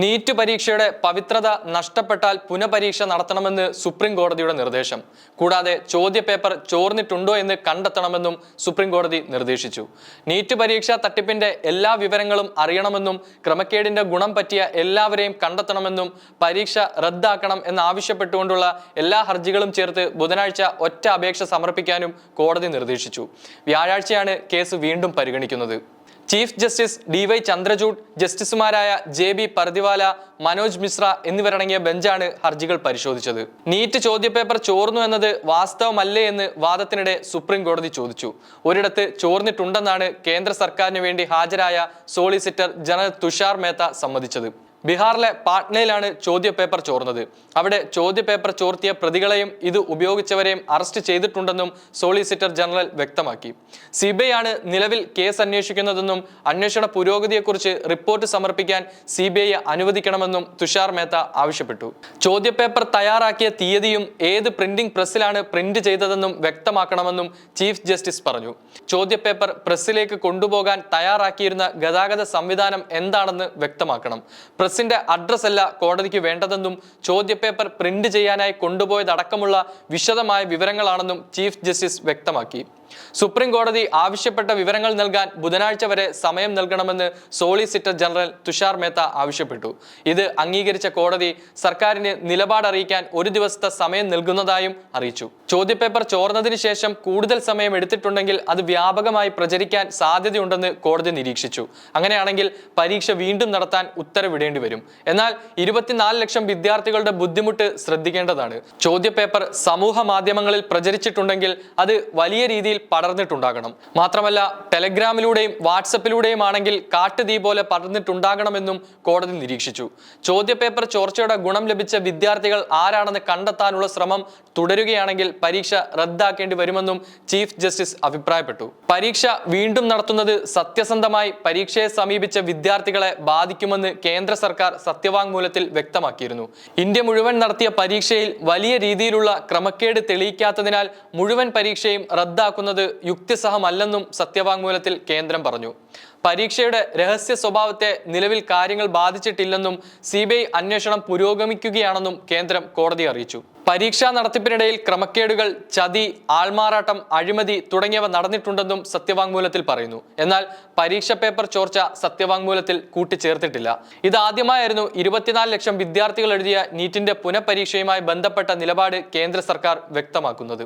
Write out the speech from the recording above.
NEET പരീക്ഷയുടെ പവിത്രത നഷ്ടപ്പെട്ടാൽ പുനഃപരീക്ഷ നടത്തണമെന്ന് സുപ്രീം കോടതിയുടെ നിർദ്ദേശം. കൂടാതെ ചോദ്യപേപ്പർ ചോർന്നിട്ടുണ്ടോ എന്ന് കണ്ടെത്തണമെന്നും സുപ്രീം കോടതി നിർദ്ദേശിച്ചു. നീറ്റ് പരീക്ഷാ തട്ടിപ്പിന്റെ എല്ലാ വിവരങ്ങളും അറിയണമെന്നും ക്രമക്കേടിന്റെ ഗുണം പറ്റിയ എല്ലാവരെയും കണ്ടെത്തണമെന്നും പരീക്ഷ റദ്ദാക്കണം എന്നാവശ്യപ്പെട്ടുകൊണ്ടുള്ള എല്ലാ ഹർജികളും ചേർത്ത് ബുധനാഴ്ച ഒറ്റ അപേക്ഷ സമർപ്പിക്കാനും കോടതി നിർദ്ദേശിച്ചു. വ്യാഴാഴ്ചയാണ് കേസ് വീണ്ടും പരിഗണിക്കുന്നത്. Chief justice D Y Chandrachud ജസ്റ്റിസുമാരായ ജെ ബി പർദിവാല മനോജ് മിശ്ര എന്നിവരടങ്ങിയ ബെഞ്ചാണ് ഹർജികൾ പരിശോധിച്ചത്. നീറ്റ് ചോദ്യപേപ്പർ ചോർന്നു എന്നത് വാസ്തവമല്ലേ എന്ന് വാദത്തിനിടെ സുപ്രീം കോടതി ചോദിച്ചു. ഒരിടത്ത് ചോർന്നിട്ടുണ്ടെന്നാണ് കേന്ദ്ര സർക്കാരിന് വേണ്ടി ഹാജരായ സോളിസിറ്റർ ജനറൽ തുഷാർ മേത്ത സമ്മതിച്ചത്. ബീഹാറിലെ പാട്നയിലാണ് ചോദ്യപേപ്പർ ചോർന്നത്. അവിടെ ചോദ്യപേപ്പർ ചോർത്തിയ പ്രതികളെയും ഇത് ഉപയോഗിച്ചവരെയും അറസ്റ്റ് ചെയ്തിട്ടുണ്ടെന്നും സോളിസിറ്റർ ജനറൽ വ്യക്തമാക്കി. സി ആണ് നിലവിൽ കേസ് അന്വേഷിക്കുന്നതെന്നും അന്വേഷണ പുരോഗതിയെക്കുറിച്ച് റിപ്പോർട്ട് സമർപ്പിക്കാൻ സി ബി അനുവദിക്കണമെന്നും തുഷാർ മേത്ത ആവശ്യപ്പെട്ടു. ചോദ്യപേപ്പർ തയ്യാറാക്കിയ തീയതിയും ഏത് പ്രിന്റിംഗ് പ്രസ്സിലാണ് പ്രിന്റ് ചെയ്തതെന്നും വ്യക്തമാക്കണമെന്നും ചീഫ് ജസ്റ്റിസ് പറഞ്ഞു. ചോദ്യപേപ്പർ പ്രസ്സിലേക്ക് കൊണ്ടുപോകാൻ തയ്യാറാക്കിയിരുന്ന ഗതാഗത സംവിധാനം എന്താണെന്ന് വ്യക്തമാക്കണം. പ്രസിന്റെ അഡ്രസ് അല്ല കോടതിക്ക് വേണ്ടതെന്നും ചോദ്യപേപ്പർ പ്രിന്റ് ചെയ്യാനായി കൊണ്ടുപോയതടക്കമുള്ള വിശദമായ വിവരങ്ങളാണെന്നും ചീഫ് ജസ്റ്റിസ് വ്യക്തമാക്കി. സുപ്രീം കോടതി ആവശ്യപ്പെട്ട വിവരങ്ങൾ നൽകാൻ ബുധനാഴ്ച വരെ സമയം നൽകണമെന്ന് സോളിസിറ്റർ ജനറൽ തുഷാർ മേത്ത ആവശ്യപ്പെട്ടു. ഇത് അംഗീകരിച്ച കോടതി സർക്കാരിന് നിലപാട് അറിയിക്കാൻ ഒരു ദിവസത്തെ സമയം നൽകുന്നതായും അറിയിച്ചു. ചോദ്യപേപ്പർ ചോർന്നതിന് ശേഷം കൂടുതൽ സമയം എടുത്തിട്ടുണ്ടെങ്കിൽ അത് വ്യാപകമായി പ്രചരിക്കാൻ സാധ്യതയുണ്ടെന്ന് കോടതി നിരീക്ഷിച്ചു. അങ്ങനെയാണെങ്കിൽ പരീക്ഷ വീണ്ടും നടത്താൻ ഉത്തരവിടേണ്ടി വരും. എന്നാൽ ഇരുപത്തിനാല് ലക്ഷം വിദ്യാർത്ഥികളുടെ ബുദ്ധിമുട്ട് ശ്രദ്ധിക്കേണ്ടതാണ്. ചോദ്യപേപ്പർ സമൂഹ മാധ്യമങ്ങളിൽ പ്രചരിച്ചിട്ടുണ്ടെങ്കിൽ അത് വലിയ രീതിയിൽ പടർന്നിട്ടുണ്ടാകണം. മാത്രമല്ല ടെലഗ്രാമിലൂടെയും വാട്സപ്പിലൂടെയും ആണെങ്കിൽ കാട്ടുതീ പോലെ പടർന്നിട്ടുണ്ടാകണമെന്നും കോടതി നിരീക്ഷിച്ചു. ചോദ്യപേപ്പർ ചോർച്ചയുടെ ഗുണം ലഭിച്ച വിദ്യാർത്ഥികൾ ആരാണെന്ന് കണ്ടെത്താനുള്ള ശ്രമം തുടരുകയാണെങ്കിൽ പരീക്ഷ റദ്ദാക്കേണ്ടി വരുമെന്നും ചീഫ് ജസ്റ്റിസ് അഭിപ്രായപ്പെട്ടു. പരീക്ഷ വീണ്ടും നടത്തുന്നത് സത്യസന്ധമായി പരീക്ഷയെ സമീപിച്ച വിദ്യാർത്ഥികളെ ബാധിക്കുമെന്ന് കേന്ദ്ര സർക്കാർ സത്യവാങ്മൂലത്തിൽ വ്യക്തമാക്കിയിരുന്നു. ഇന്ത്യ മുഴുവൻ നടത്തിയ പരീക്ഷയിൽ വലിയ രീതിയിലുള്ള ക്രമക്കേട് തെളിയിക്കാത്തതിനാൽ മുഴുവൻ പരീക്ഷയും റദ്ദാക്കുന്നത് യുക്തിസഹമല്ലെന്നും സത്യവാങ്മൂലത്തിൽ കേന്ദ്രം പറഞ്ഞു. പരീക്ഷയുടെ രഹസ്യ സ്വഭാവത്തെ നിലവിൽ കാര്യങ്ങൾ ബാധിച്ചിട്ടില്ലെന്നും സി ബി ഐ അന്വേഷണം പുരോഗമിക്കുകയാണെന്നും കേന്ദ്രം കോടതി അറിയിച്ചു. പരീക്ഷാ നടത്തിപ്പിനിടയിൽ ക്രമക്കേടുകൾ ചതി ആൾമാറാട്ടം അഴിമതി തുടങ്ങിയവ നടന്നിട്ടുണ്ടെന്നും സത്യവാങ്മൂലത്തിൽ പറയുന്നു. എന്നാൽ പരീക്ഷ പേപ്പർ ചോർച്ച സത്യവാങ്മൂലത്തിൽ കൂട്ടിച്ചേർത്തിട്ടില്ല. ഇതാദ്യമായിരുന്നു ഇരുപത്തിനാല് ലക്ഷം വിദ്യാർത്ഥികൾ എഴുതിയ നീറ്റിന്റെ പുനഃപരീക്ഷയുമായി ബന്ധപ്പെട്ട നിലപാട് കേന്ദ്ര സർക്കാർ വ്യക്തമാക്കുന്നത്.